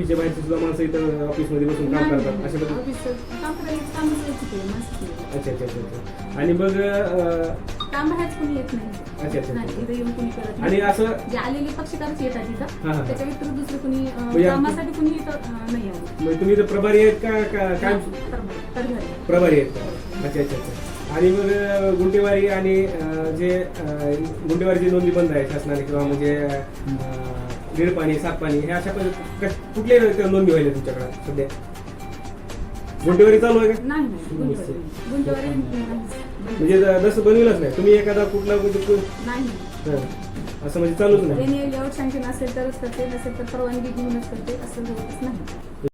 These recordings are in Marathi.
ऑफिसच्या बाहेरची सुद्धा माणसं इथं ऑफिसमध्ये बसून काम करतात अशा पद्धती काम करायला कामच. अच्छा अच्छा अच्छा अच्छा आणि मग अं, काम बाहेरच कोणी येत नाही अच्छा, अच्छा. नाही, इथं येऊन कोणी करत आणि नाही असं जे आलेले पक्षकारच येतात हा, इथं हा. त्याच्या व्यतिरिक्त दुसरं कोणी अं, म्हणजे आम- कामासाठी कोणी इथं अं, नाही आलं मग तुम्ही इथं प्रभारी आहेत का का- काय तर- तर घरी. प्रभारी आहेत का अच्छा अच्छा अच्छा आणि मग अं, गुंटेवारी आणि अं, जे अं, गुंटेवारीची नोंदी बंद आहे शासनाने किंवा म्हणजे अं, दीड पाणी सात पाणी हे अशा पद्धती कुठले नोंदी व्हायला तुमच्याकडे सध्या? गुंटेवारी चालू आहे का? नाही नाही गुंटवारी गुंटवारी नाही म्हणजे जसं बनविलंच नाही. तुम्ही एखादा कुठला म्हणजे नाही. हं. असं म्हणजे चालूच नाही. असेल तरच करते नसेल तर परवानगी घेऊनच करते असं नाही.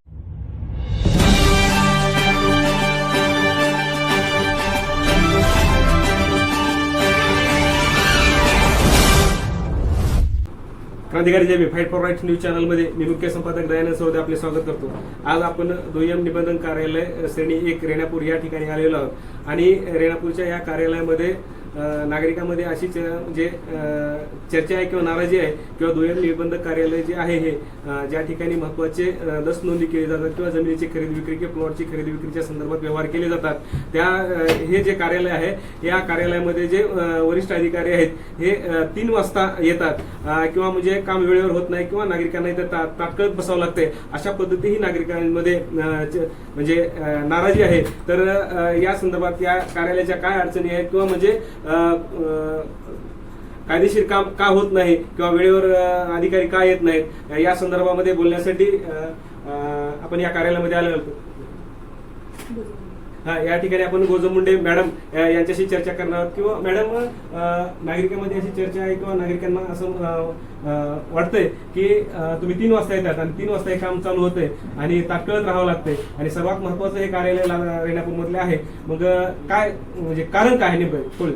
क्रांतिकारी जय फाईट फॉर राईट न्यूज चॅनलमध्ये मी मुख्य संपादक दयानंद सौदे आपले स्वागत करतो. आज आपण दुय्यम निबंधन कार्यालय श्रेणी एक रेणापूर या ठिकाणी आलेलो आहोत. आणि रेणापूरच्या या कार्यालयामध्ये नागरिकांमध्ये अशी च- म्हणजे, चर्चा आहे किंवा नाराजी आहे किंवा दुय्यम निबंधक कार्यालय जे आहे हे ज्या ठिकाणी महत्त्वाचे लस नोंदी केली जातात किंवा जमिनीची खरेदी विक्री किंवा प्लॉटची खरेदी विक्रीच्या संदर्भात व्यवहार केले जातात. त्या हे जे कार्यालय आहे या कार्यालयामध्ये जे वरिष्ठ अधिकारी आहेत हे तीन वाजता येतात. किंवा म्हणजे काम वेळेवर होत नाही किंवा नागरिकांना इथे ता- तात्काळ बसावं लागतंय. अशा पद्धतीही नागरिकांमध्ये म्हणजे नाराजी आहे. तर या संदर्भात या कार्यालयाच्या काय अडचणी आहेत किंवा म्हणजे कायदेशीर काम का होत नाही किंवा वेळेवर अधिकारी का येत नाहीत या संदर्भामध्ये बोलण्यासाठी आपण या कार्यालयामध्ये आलो होतो हा या ठिकाणी आपण गोजमुंडे मॅडम यांच्याशी चर्चा करणार आहोत. किंवा मॅडम नागरिकांमध्ये अशी चर्चा आहे किंवा नागरिकांना असं वाटतंय की तुम्ही तीन वाजता येतात आणि तीन वाजता हे काम चालू होतंय आणि ताटकळत राहावं लागतंय आणि सर्वात महत्वाचं हे कार्यालय रेणापूरमधले आहे. मग काय म्हणजे कारण काय आहे नेमकं? थोडं.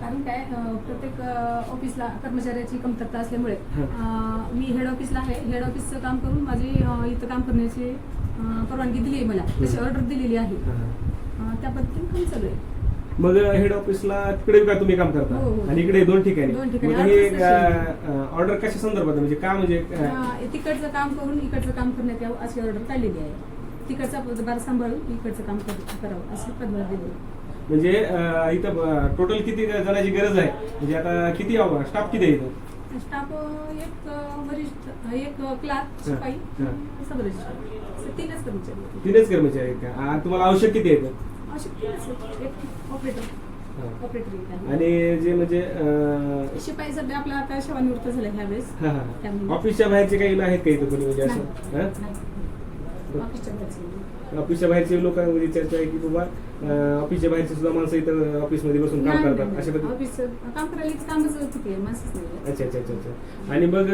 कारण काय प्रत्येक ऑफिसला कर्मचाऱ्याची कमतरता असल्यामुळे मी हेड ऑफिसला आहे. हेड ऑफिसचं काम करून माझी इथं काम करण्याची परवानगी दिली आहे मला. तशी ऑर्डर दिलेली आहे. अं, त्या पद्धतीने काम चालू आहे. मग हेड ऑफिसला तिकडे का तुम्ही काम करता? हो, हो. आणि इकडे दोन ठिकाणी. दोन ठिकाणी. मग हे ऑर्डर कशा संदर्भात? आहे? म्हणजे का म्हणजे अ, अं, तिकडचं काम करून इकडचं काम करण्यात यावं अशी ऑर्डर काढलेली आहे. तिकडचा पदभार सांभाळून इकडचं काम कर- करावं अशी पदभार दिली. म्हणजे इथं टोटल किती जणांची गरज आहे म्हणजे आता किती स्टाफ किती आहे इथं स्टाफ एक वरिष्ठ एक शिपाई तीनच कर्मचारी आहेत. तीनच कर्मचारी आहेत का आ, तुम्हाला आवश्यक किती आहेत आवश्यक तीनच आहेत. एक ऑपरेटर. ऑपरेटर एक आहे. आणि जे म्हणजे अ, शिपाई सध्या आपला आता सेवानिवृत्त झाला ह्यावेळेस हा, हा. त्यामुळे- ऑफिसच्या बाहेरचे काही आहेत का इथं कोणी म्हणजे नाही. असं हा? नाही. ऑफिसच्या बाहेरचे. लोकांमध्ये चर्चा आहे की बाबा ऑफिसच्या बाहेरची सुद्धा माणसं इथं ऑफिसमध्ये बसून काम करतात अशा नाही. पद्धती ऑफिस काम करायला इथं कामच किती आहे माणसंच नाही अच्छा अच्छा अच्छा अच्छा आणि मग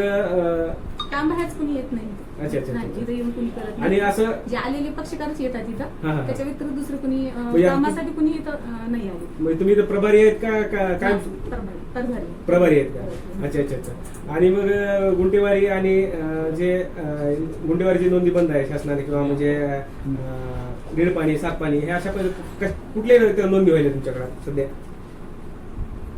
काम बाहेरच कोणी येत नाही अच्छा, अच्छा, नाही, अच्छा. इथं येऊन कोणी करत आणि नाही असं जे आलेले पक्षकारच येतात हा, इथं हा. त्याच्या व्यतिरिक्त दुसरं कोणी अं, म्हणजे कामासाठी कोणी इथं अं, नाही आले म्हणजे तुम्ही इथं प्रभारी आहेत का का- काय परभारी परभारी. प्रभारी आहेत का अच्छा अच्छा अच्छा आणि मग अ, गुंटेवारी आणि अ, जे अ, गुंटेवारीची नोंदी बंद आहे शासनाने किंवा म्हणजे अ, दीड पाणी सात पाणी हे अशा पद्धती कश- कुठले नोंदी व्हायला तुमच्याकडे सध्या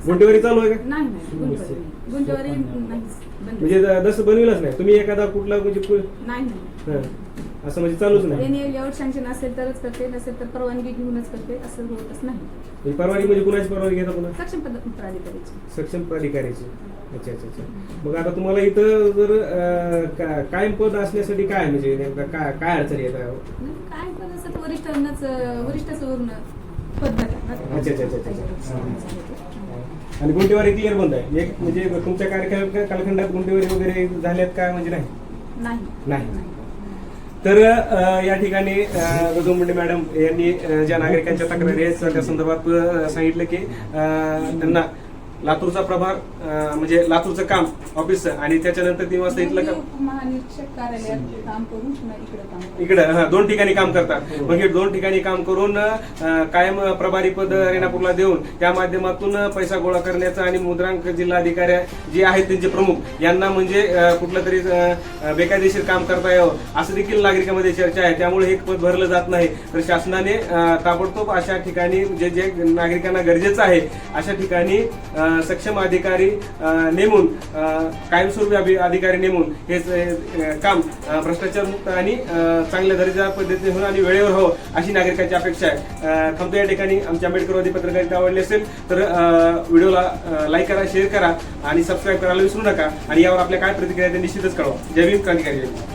गुंटेवारी चालू आहे का? नाही नाही गुंटवारी नाही. गुंटवारी नाहीच बंद. म्हणजे जसं बनविलंच नाही. तुम्ही एखादा कुठला म्हणजे नाही नाही. हं. असं म्हणजे चालूच नाही. लेआउट सँक्शन असेल तरच करते नसेल तर परवानगी घेऊनच करते असं होतच नाही. म्हणजे परवानगी म्हणजे कुणाची परवानगी घेता पुन्हा सक्षम पद प्राधिकारीची सक्षम प्राधिकारीची अच्छा अच्छा अच्छा. मग आता तुम्हाला इथं जर अ, का- कायम पद असण्यासाठी काय म्हणजे नेमकं काय काय अडचणी येतात नाही, काय पण असं वरिष्ठांनाच वरिष्ठच वरून पद देतात. अच्छा, अच्छा, अच्छा, अच्छा. आणि गुंटेवारी क्लिअर बंद आहे. एक म्हणजे तुमच्या कार्यकाल कालखंडात गुंटेवारी वगैरे झाल्यात काय म्हणजे नाही? नाही. तर या ठिकाणी गजोमुंडे मॅडम यांनी ज्या नागरिकांच्या तक्रारी आहेत त्या संदर्भात सांगितलं की अ, त्यांना लातूरचा प्रभार म्हणजे लातूरचं काम ऑफिसचं आणि त्याच्यानंतर तीन वाजता इथलं काम मी महानिरीक्षक कार्यालयात काम करून इकडे. इकडे हा, दोन ठिकाणी काम करतात मग हे दोन ठिकाणी काम करून कायम प्रभारी पद रेणापूरला देऊन त्या माध्यमातून पैसा गोळा करण्याचा आणि मुद्रांक जिल्हाधिकारी जे आहेत त्यांचे प्रमुख यांना म्हणजे कुठलं तरी बेकायदेशीर काम करता यावं असं देखील नागरिकांमध्ये चर्चा आहे. त्यामुळे हे पद भरलं जात नाही. तर शासनाने ताबडतोब अशा ठिकाणी जे जे नागरिकांना गरजेचं आहे अशा ठिकाणी सक्षम अधिकारी नेमून कायमस्वरूपी अधिकारी नेमून हे काम भ्रष्टाचार मुक्त आणि चांगल्या दर्जा पद्धतीने होऊन आणि वेळेवर हो अशी नागरिकांची अपेक्षा आहे. थांबतो या ठिकाणी. आमच्या आंबेडकरवादी पत्रकारिता आवडली असेल तर व्हिडिओला लाईक करा शेअर करा आणि सबस्क्राईब करायला विसरू नका आणि यावर आपल्या काय प्रतिक्रिया ते निश्चितच कळवा. जय भीम क्रांतिकारी जय भीम.